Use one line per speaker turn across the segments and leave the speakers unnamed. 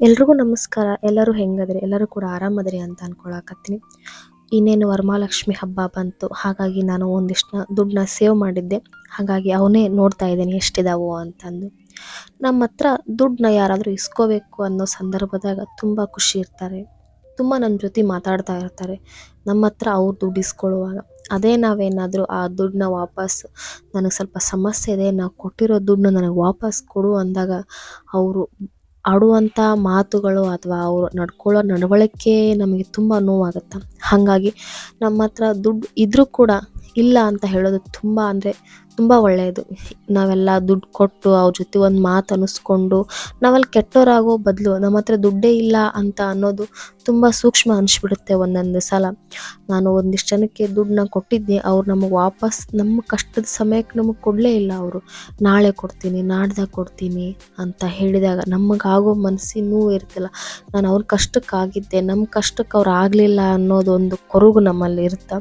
ಎಲ್ರಿಗೂ ನಮಸ್ಕಾರ. ಎಲ್ಲರೂ ಹೆಂಗದ್ರಿ? ಎಲ್ಲರೂ ಕೂಡ ಆರಾಮದ್ರಿ ಅಂತ ಅನ್ಕೊಳಕತ್ತೀನಿ. ಇನ್ನೇನು ವರಮಹಾಲಕ್ಷ್ಮಿ ಹಬ್ಬ ಬಂತು. ಹಾಗಾಗಿ ನಾನು ಒಂದಿಷ್ಟು ದುಡ್ಡನ್ನ ಸೇವ್ ಮಾಡಿದ್ದೆ. ಹಾಗಾಗಿ ಅವನೇ ನೋಡ್ತಾ ಇದ್ದೀನಿ ಎಷ್ಟಿದಾವೋ ಅಂತಂದು. ನಮ್ಮ ಹತ್ರ ದುಡ್ಡನ್ನ ಯಾರಾದರೂ ಇಸ್ಕೋಬೇಕು ಅನ್ನೋ ಸಂದರ್ಭದಾಗ ತುಂಬ ಖುಷಿ ಇರ್ತಾರೆ. ತುಂಬ ನನ್ನ ಜೊತೆ ಮಾತಾಡ್ತಾ ಇರ್ತಾರೆ. ನಮ್ಮ ಹತ್ರ ಅವ್ರು ದುಡ್ಡು ಇಸ್ಕೊಳ್ಳುವಾಗ. ಅದೇ ನಾವೇನಾದರೂ ಆ ದುಡ್ಡನ್ನ ವಾಪಸ್ ನನಗೆ ಸ್ವಲ್ಪ ಸಮಸ್ಯೆ ಇದೆ, ನಾವು ಕೊಟ್ಟಿರೋ ದುಡ್ಡನ್ನ ನನಗೆ ವಾಪಸ್ ಕೊಡು ಅಂದಾಗ ಅವರು ಆಡುವಂಥ ಮಾತುಗಳು ಅಥವಾ ಅವರು ನಡ್ಕೊಳ್ಳೋ ನಡವಳಿಕೆ ನಮಗೆ ತುಂಬ ನೋವಾಗುತ್ತೆ. ಹಾಗಾಗಿ ನಮ್ಮ ಹತ್ರ ದುಡ್ಡು ಇದ್ದರೂ ಕೂಡ ಇಲ್ಲ ಅಂತ ಹೇಳೋದು ತುಂಬ ಅಂದರೆ ತುಂಬ ಒಳ್ಳೆಯದು. ನಾವೆಲ್ಲ ದುಡ್ಡು ಕೊಟ್ಟು ಅವ್ರ ಜೊತೆ ಒಂದು ಮಾತು ಅನ್ನಿಸ್ಕೊಂಡು ನಾವಲ್ಲಿ ಕೆಟ್ಟವರಾಗೋ ಬದಲು ನಮ್ಮ ಹತ್ರ ದುಡ್ಡೇ ಇಲ್ಲ ಅಂತ ಅನ್ನೋದು ತುಂಬ ಸೂಕ್ಷ್ಮ ಅನಿಸ್ಬಿಡುತ್ತೆ ಒಂದೊಂದು ಸಲ. ನಾನು ಒಂದಿಷ್ಟು ಜನಕ್ಕೆ ದುಡ್ಡನ್ನ ಕೊಟ್ಟಿದ್ದೆ ಅವ್ರು ನಮಗೆ ವಾಪಸ್ ನಮ್ಮ ಕಷ್ಟದ ಸಮಯಕ್ಕೆ ನಮಗೆ ಕೊಡಲೇ ಇಲ್ಲ ಅವರು. ನಾಳೆ ಕೊಡ್ತೀನಿ, ನಾಡ್ದಾಗ ಕೊಡ್ತೀನಿ ಅಂತ ಹೇಳಿದಾಗ ನಮಗಾಗೋ ಮನಸ್ಸಿನ ನೋವು ಇರುತ್ತಲ್ಲ. ನಾನು ಅವ್ರ ಕಷ್ಟಕ್ಕಾಗಿದ್ದೆ ನಮ್ಮ ಕಷ್ಟಕ್ಕೆ ಅವ್ರು ಆಗಲಿಲ್ಲ ಅನ್ನೋದೊಂದು ಕೊರಗು ನಮ್ಮಲ್ಲಿ ಇರುತ್ತೆ?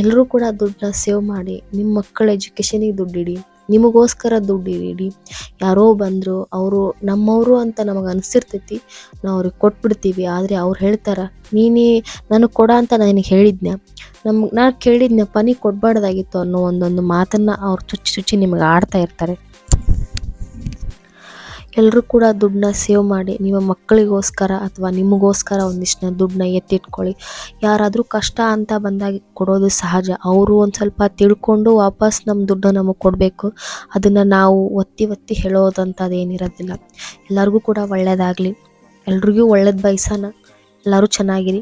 ಎಲ್ಲರೂ ಕೂಡ ದುಡ್ಡನ್ನ ಸೇವ್ ಮಾಡಿ ನಿಮ್ಮ ಮಕ್ಕಳ ಎಜುಕೇಷನಿಗೆ ದುಡ್ಡಿಡಿ ನಿಮಗೋಸ್ಕರ ದುಡ್ಡು ಇಡಿ ಯಾರೋ ಬಂದರು ಅವರು ನಮ್ಮವರು ಅಂತ ನಮಗೆ ಅನಿಸಿರ್ತೈತಿ, ನಾವು ಅವ್ರಿಗೆ ಕೊಟ್ಬಿಡ್ತೀವಿ. ಆದರೆ ಅವ್ರು ಹೇಳ್ತಾರೆ, ನೀನೇ ನನಗೆ ಕೊಡ ಅಂತ ನನಗೆ ಹೇಳಿದ್ನೆ ನಮ್ಗೆ ನಾನು ಕೇಳಿದ್ನಪ್ಪ ಪನಿ ಕೊಡಬಾರ್ದಾಗಿತ್ತು ಅನ್ನೋ ಒಂದೊಂದು ಮಾತನ್ನು ಅವ್ರು ಚುಚ್ಚಿ ಚುಚ್ಚಿ ನಿಮಗೆ ಆಡ್ತಾ ಇರ್ತಾರೆ. ಎಲ್ಲರೂ ಕೂಡ ದುಡ್ಡನ್ನ ಸೇವ್ ಮಾಡಿ, ನಿಮ್ಮ ಮಕ್ಕಳಿಗೋಸ್ಕರ ಅಥವಾ ನಿಮಗೋಸ್ಕರ ಒಂದಿಷ್ಟು ದುಡ್ಡನ್ನ ಎತ್ತಿಟ್ಕೊಳ್ಳಿ. ಯಾರಾದರೂ ಕಷ್ಟ ಅಂತ ಬಂದಾಗ ಕೊಡೋದು ಸಹಜ. ಅವರು ಒಂದು ಸ್ವಲ್ಪ ತಿಳ್ಕೊಂಡು ವಾಪಸ್ ನಮ್ಮ ದುಡ್ಡು ನಮಗೆ ಕೊಡಬೇಕು. ಅದನ್ನು ನಾವು ಒತ್ತಿ ಒತ್ತಿ ಹೇಳೋದಂಥದ್ದು ಏನಿರೋದಿಲ್ಲ ಎಲ್ಲರಿಗೂ ಕೂಡ ಒಳ್ಳೆಯದಾಗಲಿ ಎಲ್ರಿಗೂ ಒಳ್ಳೇದು ಬಯಸೋಣ. ಎಲ್ಲರೂ ಚೆನ್ನಾಗಿರಿ.